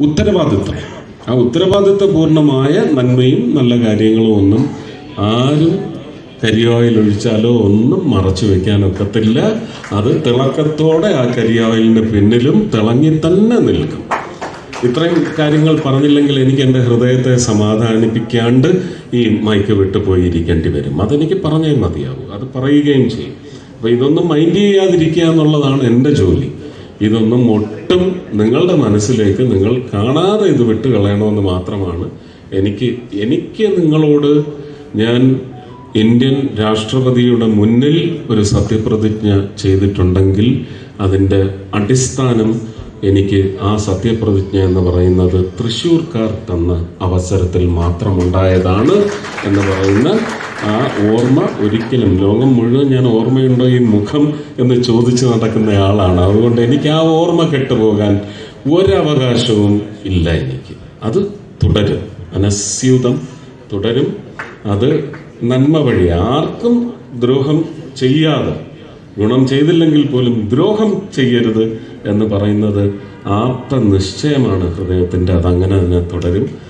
ഉത്തരവാദിത്വം. ആ ഉത്തരവാദിത്വപൂർണമായ നന്മയും നല്ല കാര്യങ്ങളും ഒന്നും ആരും കരിയോയിൽ ഒഴിച്ചാലോ ഒന്നും മറച്ചു വെക്കാനൊക്കത്തില്ല അത് തിളക്കത്തോടെ ആ കരിയോയിലിന് പിന്നിലും തിളങ്ങി തന്നെ നിൽക്കും. ഇത്രയും കാര്യങ്ങൾ പറഞ്ഞില്ലെങ്കിൽ എനിക്ക് എന്റെ ഹൃദയത്തെ സമാധാനിപ്പിക്കാണ്ട് ഈ മൈക്ക് വിട്ടു പോയിരിക്കേണ്ടി വരും. അതെനിക്ക് പറഞ്ഞേ മതിയാവും. അത് പറയുകയും ചെയ്യും. അപ്പോൾ ഇതൊന്നും മൈൻഡ് ചെയ്യാതിരിക്കുക എന്നുള്ളതാണ് എന്റെ ജോലി. ഇതൊന്നും ഒട്ടും നിങ്ങളുടെ മനസ്സിലേക്ക് നിങ്ങൾ കാണാതെ ഇത് വിട്ട് കളയണമെന്ന് മാത്രമാണ് എനിക്ക് എനിക്ക് നിങ്ങളോട് ഞാൻ ഇന്ത്യൻ രാഷ്ട്രപതിയുടെ മുന്നിൽ ഒരു സത്യപ്രതിജ്ഞ ചെയ്തിട്ടുണ്ടെങ്കിൽ അതിന്റെ അടിസ്ഥാനം എനിക്ക് ആ സത്യപ്രതിജ്ഞ എന്ന് പറയുന്നത് തൃശ്ശൂർക്കാർ തന്ന അവസരത്തിൽ മാത്രമുണ്ടായതാണ് എന്ന് പറയുന്ന ആ ഓർമ്മ ഒരിക്കലും ലോകം മുഴുവൻ ഞാൻ ഓർമ്മയുണ്ടോ ഈ മുഖം എന്ന് ചോദിച്ചു നടക്കുന്ന ആളാണ്. അതുകൊണ്ട് എനിക്ക് ആ ഓർമ്മ കെട്ടുപോകാൻ ഒരവകാശവും ഇല്ല എനിക്ക്. അത് തുടരും. അനസ്യൂതം തുടരും. അത് നന്മ വഴി. ആർക്കും ദ്രോഹം ചെയ്യാതെ ഗുണം ചെയ്തില്ലെങ്കിൽ പോലും ദ്രോഹം ചെയ്യരുത് എന്ന് പറയുന്നത് ആപ്ത നിശ്ചയമാണ് ഹൃദയത്തിന്റെ അതങ്ങനെ തന്നെ തുടരും.